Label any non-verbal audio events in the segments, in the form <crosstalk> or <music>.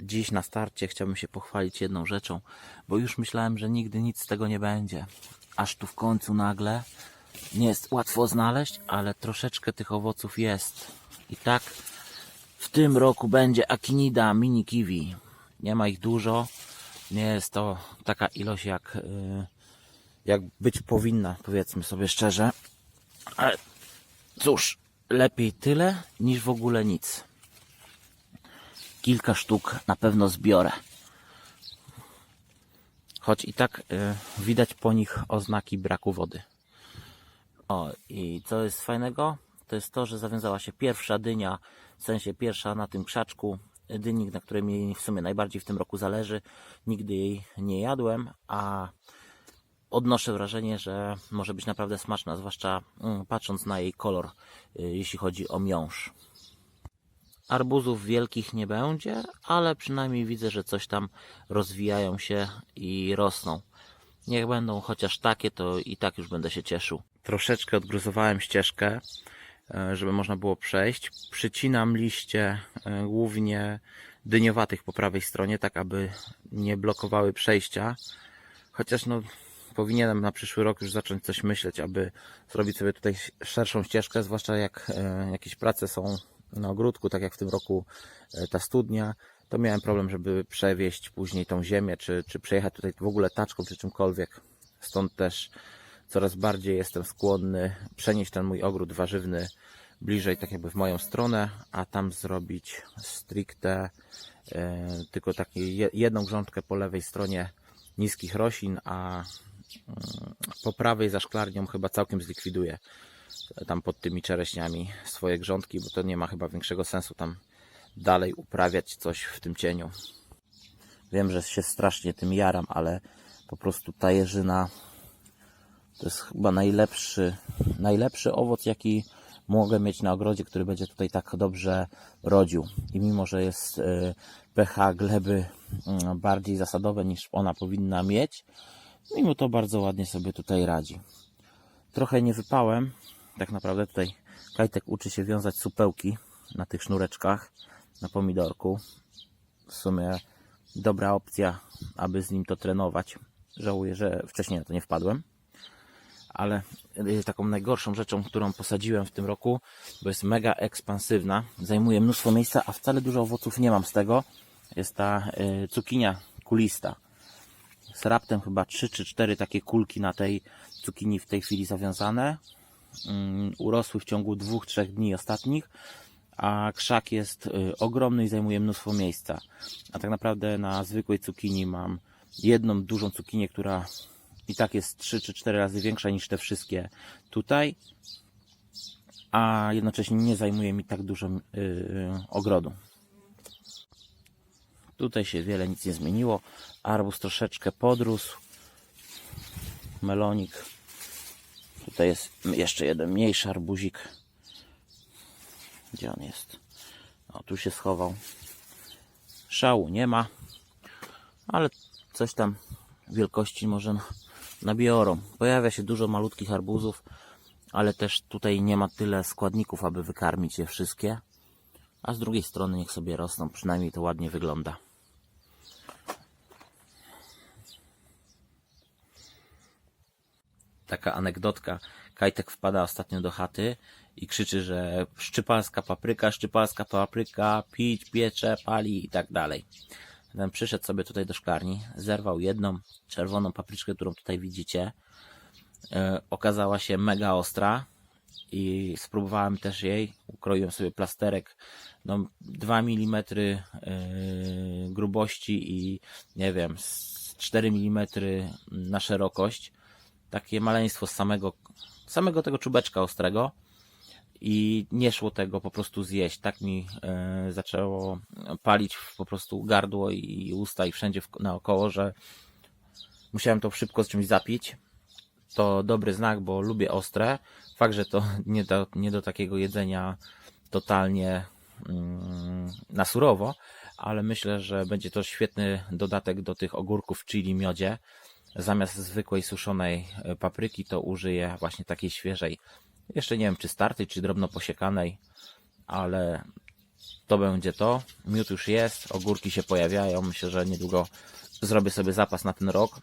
dziś na starcie chciałbym się pochwalić jedną rzeczą, bo już myślałem, że nigdy nic z tego nie będzie. Aż tu w końcu nagle nie jest łatwo znaleźć, ale troszeczkę tych owoców jest. I tak w tym roku będzie Akinida mini kiwi. Nie ma ich dużo. Nie jest to taka ilość jak, yy, jak być powinna, powiedzmy sobie szczerze. Ale cóż, lepiej tyle niż w ogóle nic. Kilka sztuk na pewno zbiorę. Choć i tak y, widać po nich oznaki braku wody. O, i co jest fajnego? To jest to, że zawiązała się pierwsza dynia, w sensie pierwsza na tym krzaczku. Dynik, na której mi w sumie najbardziej w tym roku zależy. Nigdy jej nie jadłem, a odnoszę wrażenie, że może być naprawdę smaczna, zwłaszcza mm, patrząc na jej kolor, y, jeśli chodzi o miąższ. Arbuzów wielkich nie będzie, ale przynajmniej widzę, że coś tam rozwijają się i rosną. Niech będą chociaż takie, to i tak już będę się cieszył. Troszeczkę odgruzowałem ścieżkę, e, żeby można było przejść. Przycinam liście e, głównie dyniowatych po prawej stronie, tak aby nie blokowały przejścia. Chociaż no, powinienem na przyszły rok już zacząć coś myśleć, aby zrobić sobie tutaj szerszą ścieżkę, zwłaszcza jak e, jakieś prace są na ogródku, tak jak w tym roku e, ta studnia, to miałem problem, żeby przewieźć później tą ziemię, czy, czy przejechać tutaj w ogóle taczką, czy czymkolwiek. Stąd też coraz bardziej jestem skłonny przenieść ten mój ogród warzywny bliżej, tak jakby w moją stronę, a tam zrobić stricte e, tylko taką jedną grządkę po lewej stronie niskich roślin, a mm, po prawej za szklarnią chyba całkiem zlikwiduję tam pod tymi czereśniami swoje grządki, bo to nie ma chyba większego sensu tam dalej uprawiać coś w tym cieniu. Wiem, że się strasznie tym jaram, ale po prostu ta jeżyna to jest chyba najlepszy, najlepszy owoc, jaki mogę mieć na ogrodzie, który będzie tutaj tak dobrze rodził. I mimo, że jest y, pH gleby mm, bardziej zasadowe niż ona powinna mieć, mimo to bardzo ładnie sobie tutaj radzi. Trochę nie wypałem, tak naprawdę tutaj Kajtek uczy się wiązać supełki na tych sznureczkach na pomidorku. W sumie dobra opcja, aby z nim to trenować. Żałuję, że wcześniej na to nie wpadłem. Ale y, taką najgorszą rzeczą, którą posadziłem w tym roku, bo jest mega ekspansywna, zajmuje mnóstwo miejsca, a wcale dużo owoców nie mam z tego, jest ta y, cukinia kulista. Z raptem chyba 3 czy 4 takie kulki na tej cukinii w tej chwili zawiązane urosły w ciągu dwóch, trzech dni ostatnich, a krzak jest y, ogromny i zajmuje mnóstwo miejsca. A tak naprawdę na zwykłej cukinii mam jedną dużą cukinię, która i tak jest 3 czy 4 razy większa niż te wszystkie tutaj, a jednocześnie nie zajmuje mi tak dużo yy, ogrodu. Tutaj się wiele nic nie zmieniło. Arbus troszeczkę podrósł. Melonik Tutaj jest jeszcze jeden mniejszy arbuzik. Gdzie on jest? O, tu się schował. Szału nie ma, ale coś tam wielkości może nabiorą. Pojawia się dużo malutkich arbuzów, ale też tutaj nie ma tyle składników, aby wykarmić je wszystkie. A z drugiej strony niech sobie rosną, przynajmniej to ładnie wygląda. Taka anegdotka. Kajtek wpada ostatnio do chaty i krzyczy, że szczypalska papryka, szczypalska papryka, pić, piecze, pali i tak dalej. Ten przyszedł sobie tutaj do szklarni, zerwał jedną czerwoną papryczkę, którą tutaj widzicie. E, okazała się mega ostra i spróbowałem też jej. Ukroiłem sobie plasterek no, 2 mm e, grubości i nie wiem, 4 mm na szerokość takie maleństwo z samego, samego tego czubeczka ostrego i nie szło tego po prostu zjeść. Tak mi e, zaczęło palić po prostu gardło i usta i wszędzie w, naokoło, że musiałem to szybko z czymś zapić. To dobry znak, bo lubię ostre. Fakt, że to <laughs> nie do, nie do takiego jedzenia totalnie mm, na surowo, ale myślę, że będzie to świetny dodatek do tych ogórków chili miodzie zamiast zwykłej suszonej e, papryki to użyję właśnie takiej świeżej. Jeszcze nie wiem czy startej, czy drobno posiekanej, ale to będzie to. Miód już jest, ogórki się pojawiają. Myślę, że niedługo zrobię sobie zapas na ten rok.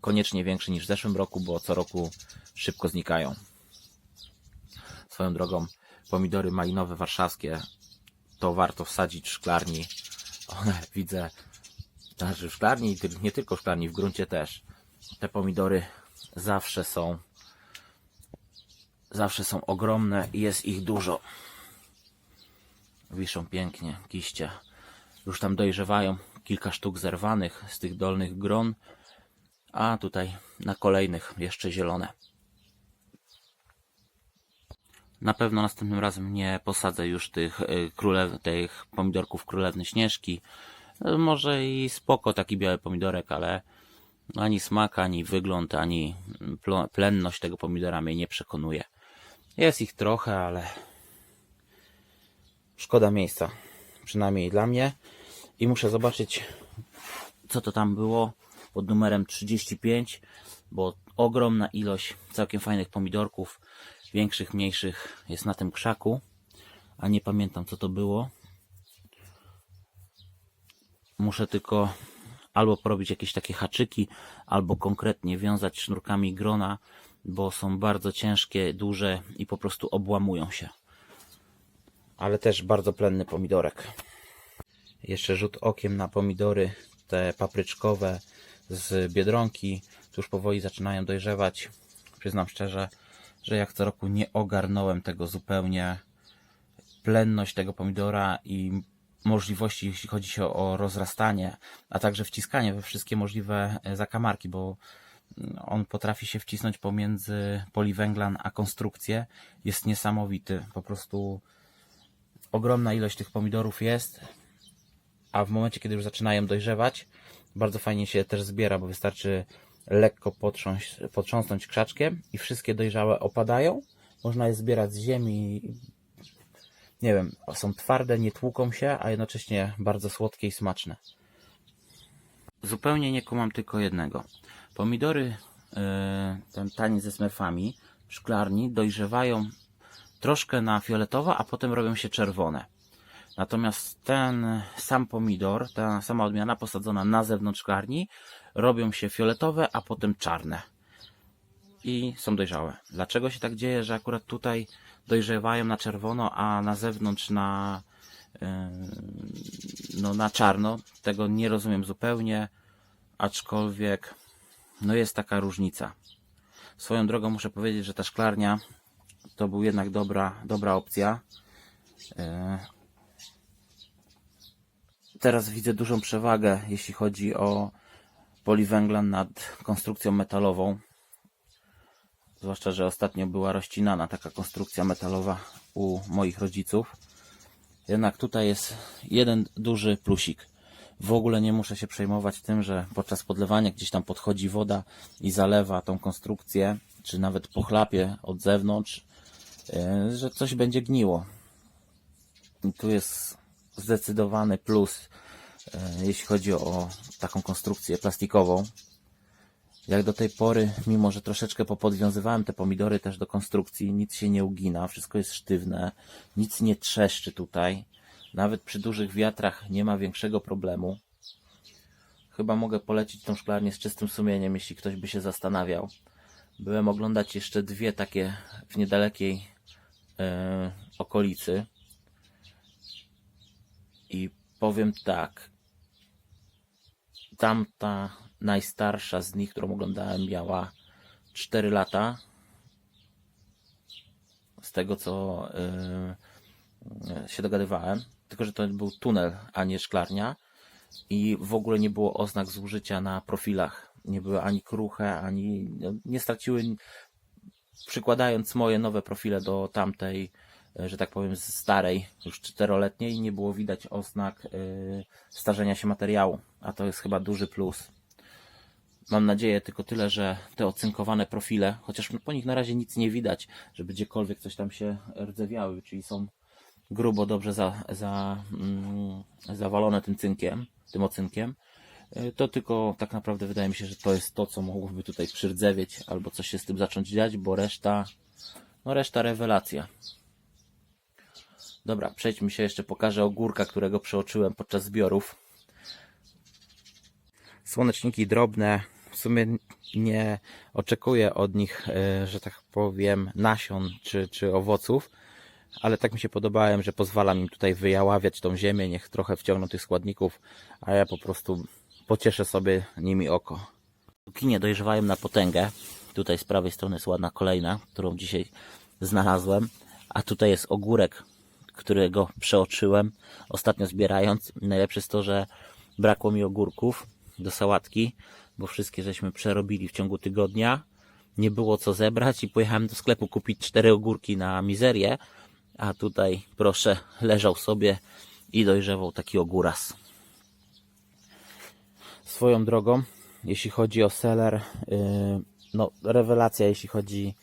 Koniecznie większy niż w zeszłym roku, bo co roku szybko znikają. Swoją drogą, pomidory malinowe warszawskie to warto wsadzić w szklarni. One widzę, znaczy w szklarni, i nie tylko w szklarni, w gruncie też. Te pomidory zawsze są zawsze są ogromne i jest ich dużo. Wiszą pięknie, kiście. Już tam dojrzewają kilka sztuk zerwanych z tych dolnych gron, a tutaj na kolejnych jeszcze zielone. Na pewno następnym razem nie posadzę już tych, y, królew, tych pomidorków królewny śnieżki. Może i spoko taki biały pomidorek, ale ani smak, ani wygląd, ani plenność tego pomidora mnie nie przekonuje. Jest ich trochę, ale szkoda miejsca. Przynajmniej dla mnie. I muszę zobaczyć, co to tam było pod numerem 35, bo ogromna ilość całkiem fajnych pomidorków, większych, mniejszych jest na tym krzaku, a nie pamiętam co to było. Muszę tylko albo porobić jakieś takie haczyki, albo konkretnie wiązać sznurkami grona, bo są bardzo ciężkie, duże i po prostu obłamują się. Ale też bardzo plenny pomidorek. Jeszcze rzut okiem na pomidory, te papryczkowe z Biedronki. Tu już powoli zaczynają dojrzewać. Przyznam szczerze, że jak co roku nie ogarnąłem tego zupełnie. Plenność tego pomidora i możliwości, jeśli chodzi o rozrastanie, a także wciskanie we wszystkie możliwe e, zakamarki, bo mm, on potrafi się wcisnąć pomiędzy poliwęglan a konstrukcję. Jest niesamowity. Po prostu ogromna ilość tych pomidorów jest, a w momencie, kiedy już zaczynają dojrzewać, bardzo fajnie się też zbiera, bo wystarczy lekko potrząsnąć krzaczkiem i wszystkie dojrzałe opadają. Można je zbierać z ziemi. Nie wiem, są twarde, nie tłuką się, a jednocześnie bardzo słodkie i smaczne. Zupełnie nie kumam tylko jednego. Pomidory, yy, ten tani ze smerfami w szklarni dojrzewają troszkę na fioletowo, a potem robią się czerwone. Natomiast ten sam pomidor, ta sama odmiana posadzona na zewnątrz szklarni, robią się fioletowe, a potem czarne. I są dojrzałe. Dlaczego się tak dzieje, że akurat tutaj dojrzewają na czerwono, a na zewnątrz na, yy, no, na czarno? Tego nie rozumiem zupełnie, aczkolwiek no jest taka różnica. Swoją drogą muszę powiedzieć, że ta szklarnia to był jednak dobra, dobra opcja. Yy, teraz widzę dużą przewagę, jeśli chodzi o poliwęglan nad konstrukcją metalową. Zwłaszcza, że ostatnio była rozcinana taka konstrukcja metalowa u moich rodziców. Jednak tutaj jest jeden duży plusik. W ogóle nie muszę się przejmować tym, że podczas podlewania gdzieś tam podchodzi woda i zalewa tą konstrukcję, czy nawet pochlapie od zewnątrz, yy, że coś będzie gniło. I tu jest zdecydowany plus, e, jeśli chodzi o taką konstrukcję plastikową. Jak do tej pory, mimo że troszeczkę popodwiązywałem te pomidory też do konstrukcji, nic się nie ugina, wszystko jest sztywne, nic nie trzeszczy tutaj. Nawet przy dużych wiatrach nie ma większego problemu. Chyba mogę polecić tą szklarnię z czystym sumieniem, jeśli ktoś by się zastanawiał. Byłem oglądać jeszcze dwie takie w niedalekiej e, okolicy. I powiem tak. Tamta najstarsza z nich, którą oglądałem, miała 4 lata. Z tego co yy, się dogadywałem. Tylko, że to był tunel, a nie szklarnia. I w ogóle nie było oznak zużycia na profilach. Nie były ani kruche, ani. no, Nie straciły. Przykładając moje nowe profile do tamtej e, że tak powiem, starej, już czteroletniej, nie było widać oznak y, starzenia się materiału, a to jest chyba duży plus. Mam nadzieję tylko tyle, że te ocynkowane profile, chociaż po nich na razie nic nie widać, żeby gdziekolwiek coś tam się rdzewiały, czyli są grubo dobrze za, za, mm, zawalone tym cynkiem, tym ocynkiem, y, to tylko tak naprawdę wydaje mi się, że to jest to, co mogłoby tutaj przyrzewieć, albo coś się z tym zacząć dziać, bo reszta, no reszta rewelacja. Dobra, przejdźmy się jeszcze, pokażę ogórka, którego przeoczyłem podczas zbiorów. Słoneczniki drobne, w sumie nie oczekuję od nich, e, że tak powiem, nasion czy, czy owoców, ale tak mi się podobałem, że pozwalam im tutaj wyjaławiać tą ziemię, niech trochę wciągną tych składników, a ja po prostu pocieszę sobie nimi oko. Cukinie dojrzewają na potęgę. Tutaj z prawej strony jest ładna kolejna, którą dzisiaj znalazłem, a tutaj jest ogórek, którego przeoczyłem ostatnio zbierając. Najlepsze jest to, że brakło mi ogórków do sałatki, bo wszystkie żeśmy przerobili w ciągu tygodnia. Nie było co zebrać i pojechałem do sklepu kupić cztery ogórki na mizerię, a tutaj proszę, leżał sobie i dojrzewał taki ogóras. Swoją drogą, jeśli chodzi o seller, yy, no rewelacja, jeśli chodzi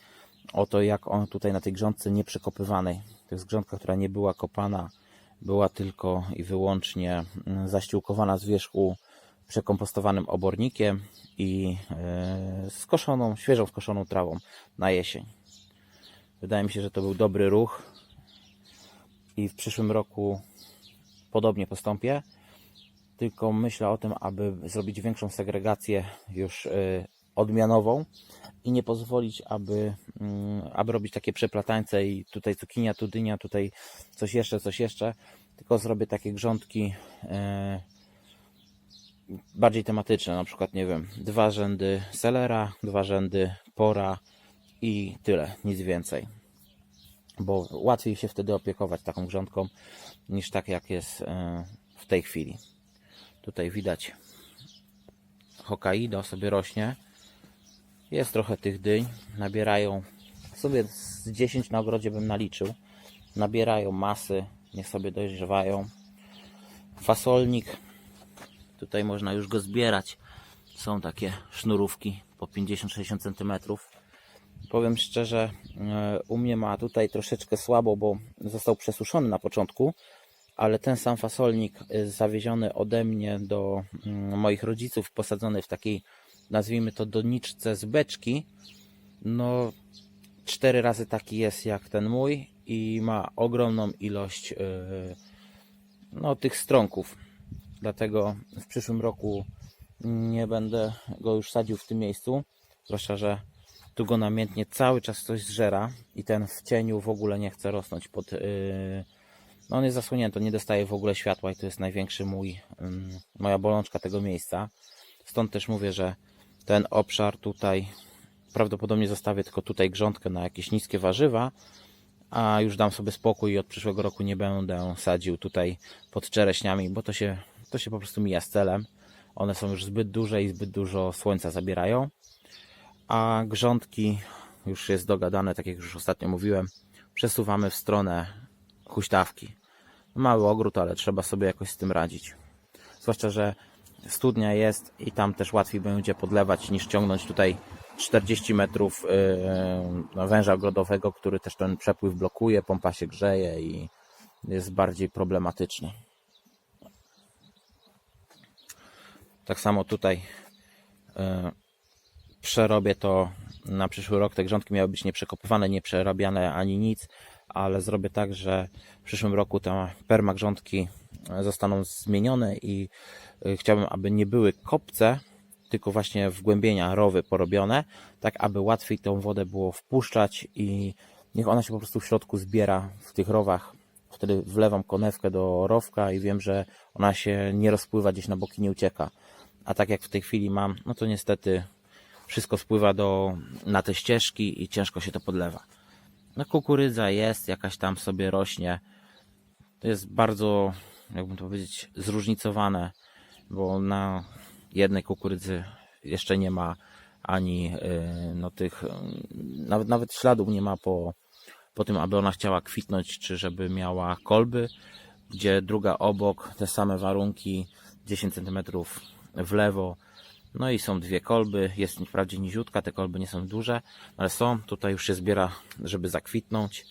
o to, jak on tutaj na tej grządce nieprzekopywanej. To jest grządka, która nie była kopana, była tylko i wyłącznie mm, zaściółkowana z wierzchu przekompostowanym obornikiem i yy, skoszoną, świeżą skoszoną trawą na jesień. Wydaje mi się, że to był dobry ruch i w przyszłym roku podobnie postąpię. Tylko myślę o tym, aby zrobić większą segregację już y, odmianową i nie pozwolić, aby, mm, aby robić takie przeplatańce i tutaj cukinia, tu dynia, tutaj coś jeszcze, coś jeszcze. Tylko zrobię takie grządki e, bardziej tematyczne, na przykład, nie wiem, dwa rzędy selera, dwa rzędy pora i tyle, nic więcej. Bo łatwiej się wtedy opiekować taką grządką niż tak jak jest e, w tej chwili. Tutaj widać Hokkaido sobie rośnie. Jest trochę tych dyń. Nabierają sobie z 10 na ogrodzie bym naliczył. Nabierają masy, niech sobie dojrzewają. Fasolnik. Tutaj można już go zbierać. Są takie sznurówki po 50-60 cm. Powiem szczerze, e, u mnie ma tutaj troszeczkę słabo, bo został przesuszony na początku ale ten sam fasolnik y, zawieziony ode mnie do mm, moich rodziców, posadzony w takiej, nazwijmy to, doniczce z beczki, no cztery razy taki jest jak ten mój i ma ogromną ilość yy, no, tych stronków. Dlatego w przyszłym roku nie będę go już sadził w tym miejscu, zwłaszcza, że tu go namiętnie cały czas coś zżera i ten w cieniu w ogóle nie chce rosnąć pod yy, no on jest zasłonięty, nie dostaje w ogóle światła i to jest największy mój, moja bolączka tego miejsca. Stąd też mówię, że ten obszar tutaj prawdopodobnie zostawię tylko tutaj grządkę na jakieś niskie warzywa, a już dam sobie spokój i od przyszłego roku nie będę sadził tutaj pod czereśniami, bo to się, to się po prostu mija z celem. One są już zbyt duże i zbyt dużo słońca zabierają. A grządki, już jest dogadane, tak jak już ostatnio mówiłem, przesuwamy w stronę huśtawki. Mały ogród, ale trzeba sobie jakoś z tym radzić. Zwłaszcza, że studnia jest i tam też łatwiej będzie podlewać niż ciągnąć tutaj 40 metrów yy, węża ogrodowego, który też ten przepływ blokuje, pompa się grzeje i jest bardziej problematyczny. Tak samo tutaj yy, przerobię to na przyszły rok. Te grządki miały być nieprzekopywane, nieprzerabiane ani nic ale zrobię tak, że w przyszłym roku te permagrządki zostaną zmienione i y, chciałbym, aby nie były kopce, tylko właśnie wgłębienia rowy porobione, tak aby łatwiej tą wodę było wpuszczać i niech ona się po prostu w środku zbiera w tych rowach. Wtedy wlewam konewkę do rowka i wiem, że ona się nie rozpływa gdzieś na boki, nie ucieka. A tak jak w tej chwili mam, no to niestety wszystko spływa do, na te ścieżki i ciężko się to podlewa. No kukurydza jest, jakaś tam sobie rośnie. To jest bardzo, jakbym to powiedzieć, zróżnicowane, bo na jednej kukurydzy jeszcze nie ma ani y, no tych, nawet, nawet śladów nie ma po, po tym, aby ona chciała kwitnąć, czy żeby miała kolby, gdzie druga obok, te same warunki, 10 cm w lewo, no i są dwie kolby, jest wprawdzie niziutka, te kolby nie są duże, ale są, tutaj już się zbiera, żeby zakwitnąć.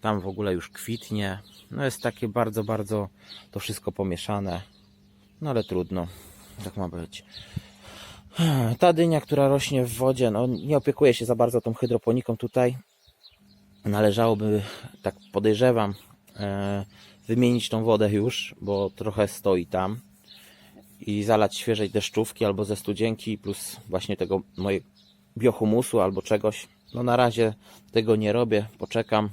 Tam w ogóle już kwitnie. No jest takie bardzo, bardzo to wszystko pomieszane. No ale trudno, tak ma być. Ta dynia, która rośnie w wodzie, no nie opiekuje się za bardzo tą hydroponiką tutaj. Należałoby, tak podejrzewam, e, wymienić tą wodę już, bo trochę stoi tam i zalać świeżej deszczówki albo ze studzienki plus właśnie tego mojego biohumusu albo czegoś. No na razie tego nie robię, poczekam.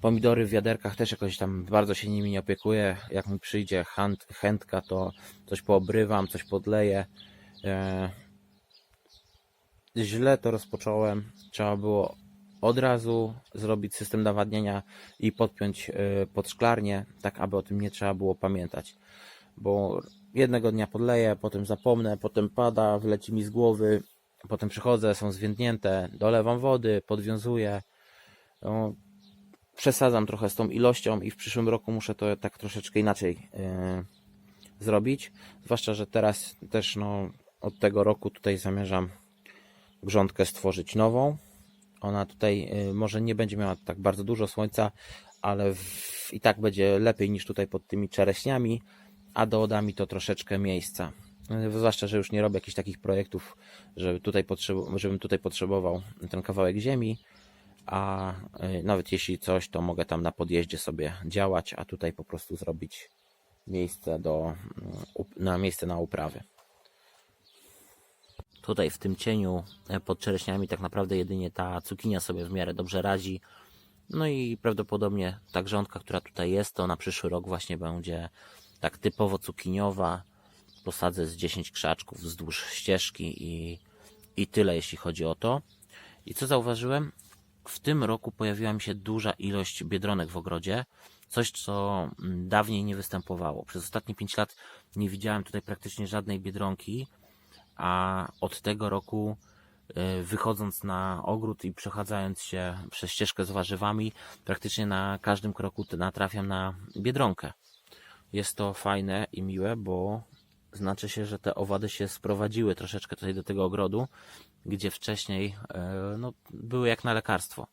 Pomidory w wiaderkach też jakoś tam bardzo się nimi nie opiekuję. Jak mi przyjdzie chęt, chętka, to coś poobrywam, coś podleję. E, źle to rozpocząłem. Trzeba było od razu zrobić system nawadniania i podpiąć e, pod szklarnię, tak aby o tym nie trzeba było pamiętać. Bo jednego dnia podleję, potem zapomnę, potem pada, wleci mi z głowy, potem przychodzę, są zwiędnięte, dolewam wody, podwiązuję. No, przesadzam trochę z tą ilością i w przyszłym roku muszę to tak troszeczkę inaczej e, zrobić. Zwłaszcza, że teraz też no, od tego roku tutaj zamierzam grządkę stworzyć nową. Ona tutaj y, może nie będzie miała tak bardzo dużo słońca, ale w, i tak będzie lepiej niż tutaj pod tymi czereśniami, a doda mi to troszeczkę miejsca. Y, Zwłaszcza, że już nie robię jakichś takich projektów, żeby tutaj żebym tutaj potrzebował ten kawałek ziemi, a y, nawet jeśli coś, to mogę tam na podjeździe sobie działać, a tutaj po prostu zrobić miejsce do, na miejsce na uprawy. Tutaj w tym cieniu e, pod czereśniami tak naprawdę jedynie ta cukinia sobie w miarę dobrze radzi. No i prawdopodobnie ta grządka, która tutaj jest, to na przyszły rok właśnie będzie tak typowo cukiniowa. Posadzę z 10 krzaczków wzdłuż ścieżki i, i tyle jeśli chodzi o to. I co zauważyłem? W tym roku pojawiła mi się duża ilość biedronek w ogrodzie. Coś, co mm, dawniej nie występowało. Przez ostatnie 5 lat nie widziałem tutaj praktycznie żadnej biedronki a od tego roku y, wychodząc na ogród i przechadzając się przez ścieżkę z warzywami, praktycznie na każdym kroku natrafiam na biedronkę. Jest to fajne i miłe, bo znaczy się, że te owady się sprowadziły troszeczkę tutaj do tego ogrodu, gdzie wcześniej y, no, były jak na lekarstwo.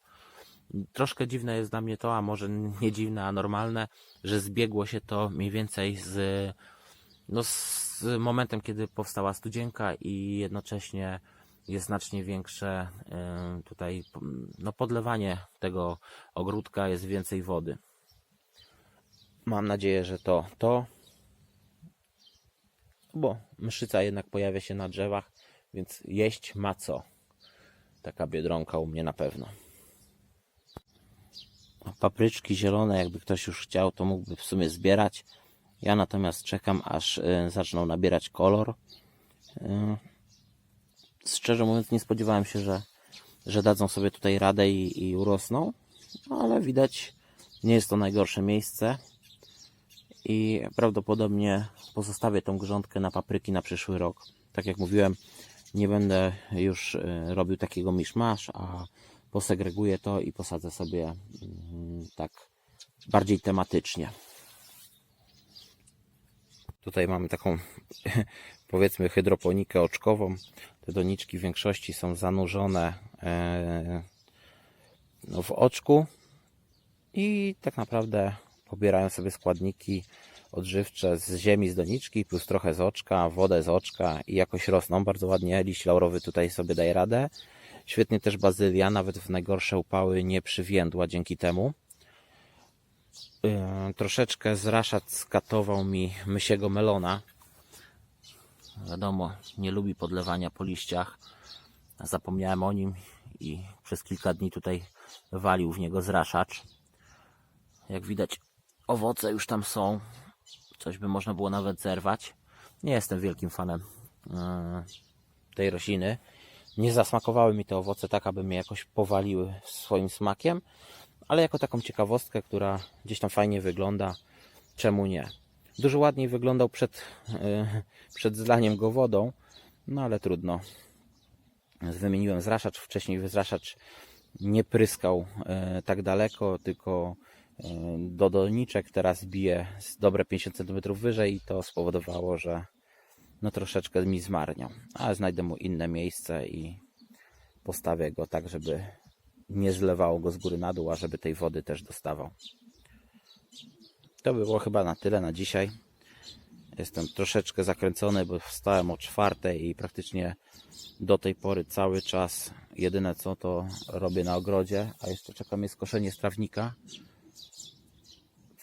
Troszkę dziwne jest dla mnie to, a może nie dziwne, a normalne, że zbiegło się to mniej więcej z no, z momentem, kiedy powstała studzienka i jednocześnie jest znacznie większe tutaj no, podlewanie tego ogródka, jest więcej wody. Mam nadzieję, że to to, bo mszyca jednak pojawia się na drzewach, więc jeść ma co. Taka biedronka u mnie na pewno. Papryczki zielone, jakby ktoś już chciał, to mógłby w sumie zbierać. Ja natomiast czekam, aż y, zaczną nabierać kolor. Y, Szczerze mówiąc, nie spodziewałem się, że, że dadzą sobie tutaj radę i, i urosną, ale widać, nie jest to najgorsze miejsce. I prawdopodobnie pozostawię tą grządkę na papryki na przyszły rok. Tak jak mówiłem, nie będę już y, robił takiego miszmasz, a posegreguję to i posadzę sobie mm, tak bardziej tematycznie. Tutaj mamy taką, <laughs> powiedzmy, hydroponikę oczkową. Te doniczki w większości są zanurzone e, no, w oczku i tak naprawdę pobierają sobie składniki odżywcze z ziemi, z doniczki, plus trochę z oczka, wodę z oczka i jakoś rosną bardzo ładnie. Liść laurowy tutaj sobie daje radę. Świetnie też bazylia, nawet w najgorsze upały nie przywiędła dzięki temu. Troszeczkę zraszat skatował mi mysiego melona. Wiadomo, nie lubi podlewania po liściach. Zapomniałem o nim i przez kilka dni tutaj walił w niego zraszacz. Jak widać, owoce już tam są. Coś by można było nawet zerwać. Nie jestem wielkim fanem tej rośliny. Nie zasmakowały mi te owoce tak, aby mnie jakoś powaliły swoim smakiem ale jako taką ciekawostkę, która gdzieś tam fajnie wygląda, czemu nie? Dużo ładniej wyglądał przed, yy, przed zlaniem go wodą, no ale trudno. Wymieniłem zraszacz, wcześniej zraszacz nie pryskał yy, tak daleko, tylko yy, do doniczek teraz bije dobre 50 cm wyżej i to spowodowało, że no troszeczkę mi zmarniał. Ale znajdę mu inne miejsce i postawię go tak, żeby nie zlewało go z góry na dół, a żeby tej wody też dostawał. To by było chyba na tyle na dzisiaj. Jestem troszeczkę zakręcony, bo wstałem o czwartej i praktycznie do tej pory cały czas jedyne co to robię na ogrodzie, a jeszcze czeka mnie skoszenie strawnika.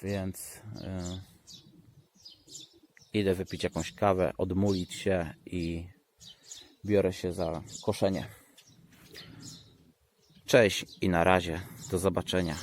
Więc yy, idę wypić jakąś kawę, odmulić się i biorę się za koszenie. Cześć i na razie. Do zobaczenia.